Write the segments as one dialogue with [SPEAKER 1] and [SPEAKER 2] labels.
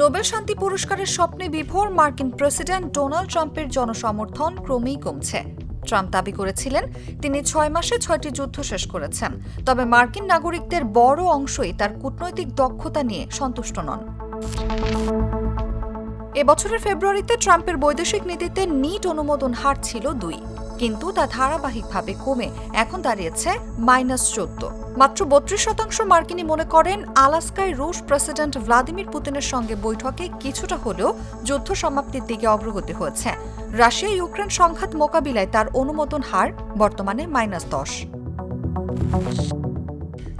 [SPEAKER 1] Nobel শান্তি পুরস্কারের স্বপ্নে বিভোর মার্কিন প্রেসিডেন্ট ডোনাল্ড ট্রাম্পের জনসমর্থন ক্রমেই কমছে। ট্রাম্প দাবি করেছিলেন, তিনি ছয় মাসে ছয়টি যুদ্ধ শেষ করেছেন। তবে মার্কিন নাগরিকদের বড় অংশই তার কূটনৈতিক দক্ষতা নিয়ে সন্তুষ্ট নন। এবছরের ফেব্রুয়ারিতে ট্রাম্পের বৈদেশিক নীতিতে নিট অনুমোদন হার ছিল দুই। কিন্তু তা ধারাবাহিকভাবে কমে। এখন দাঁড়িয়েছে মাইনাস চোদ্দ। মাত্র বত্রিশ শতাংশ মার্কিনী মনে করেন আলাস্কায় রুশ প্রেসিডেন্ট ভ্লাদিমির পুতিনের সঙ্গে বৈঠকে কিছুটা হলেও যুদ্ধ সমাপ্তির দিকে অগ্রগতি হয়েছে। রাশিয়া ইউক্রেন সংঘাত মোকাবিলায় তার অনুমোদন হার বর্তমানে মাইনাস দশ।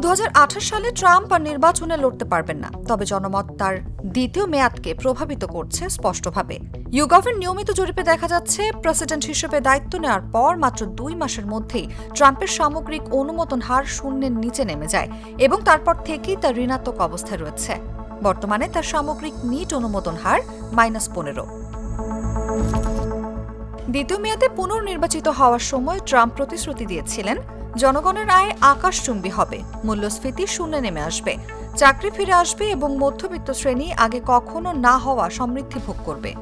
[SPEAKER 1] দু হাজার আঠাশ সালে ট্রাম্প আর নির্বাচনে লড়তে পারবেন না। তবে জনমত তার দ্বিতীয় মেয়াদকে প্রভাবিত করছে স্পষ্টভাবে। ইউগভের নিয়মিত জরিপে দেখা যাচ্ছে, প্রেসিডেন্ট হিসেবে দায়িত্ব নেওয়ার পর মাত্র দুই মাসের মধ্যেই ট্রাম্পের সামগ্রিক অনুমোদন হার শূন্যের নিচে নেমে যায় এবং তারপর থেকেই তার ঋণাত্মক অবস্থায় রয়েছে। বর্তমানে তার সামগ্রিক নিট অনুমোদন হার মাইনাস পনেরো। দ্বিতীয় মেয়াদে পুনর্নির্বাচিত হওয়ার সময় ট্রাম্প প্রতিশ্রুতি দিয়েছিলেন, জনগণের আয় আকাশচুম্বী হবে, মূল্যস্ফীতি শূন্যে নেমে আসবে, চাকরি ফিরে আসবে এবং মধ্যবিত্ত শ্রেণি আগে কখনো না হওয়া সমৃদ্ধি ভোগ করবে।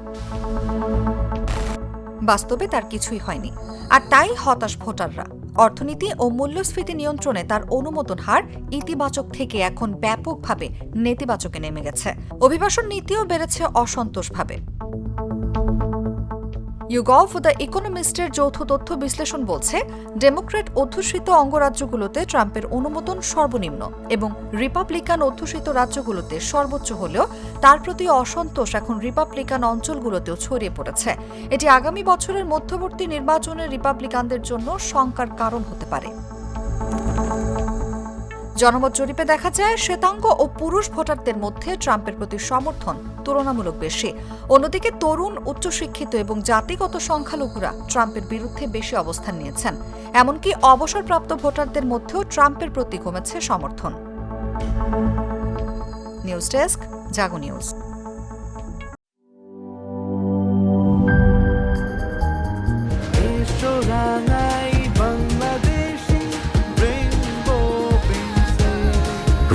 [SPEAKER 1] বাস্তবে তার কিছুই হয়নি। আর তাই হতাশ ভোটাররা। অর্থনীতি ও মূল্যস্ফীতি নিয়ন্ত্রণে তার অনুমোদন হার ইতিবাচক থেকে এখন ব্যাপকভাবে নেতিবাচকে নেমে গেছে। অভিবাসন নীতিও বেড়েছে অসন্তোষভাবে। ইউগভ ও দ্য ইকোনমিস্টের যৌথ তথ্য বিশ্লেষণ বলছে ডেমোক্রেট অধ্যুষিত অঙ্গরাজ্যগুলোতে ট্রাম্পের অনুমোদন সর্বনিম্ন এবং রিপাবলিকান অধ্যুষিত রাজ্যগুলোতে সর্বোচ্চ হলেও তার প্রতি অসন্তোষ এখন রিপাবলিকান অঞ্চলগুলোতেও ছড়িয়ে পড়েছে। এটি আগামী বছরের মধ্যবর্তী নির্বাচনে রিপাবলিকানদের জন্য শঙ্কার কারণ হতে পারে। জনমত জরিপে দেখা যায়, শ্বেতাঙ্গ ও পুরুষ ভোটারদের মধ্যে ট্রাম্পের প্রতি সমর্থন তুলনামূলক বেশি। অন্যদিকে তরুণ, উচ্চশিক্ষিত এবং জাতিগত সংখ্যালঘুরা ট্রাম্পের বিরুদ্ধে বেশি অবস্থান নিয়েছেন। এমনকি অবসরপ্রাপ্ত ভোটারদের মধ্যেও ট্রাম্পের প্রতি কমেছে সমর্থন। News desk, Jago news.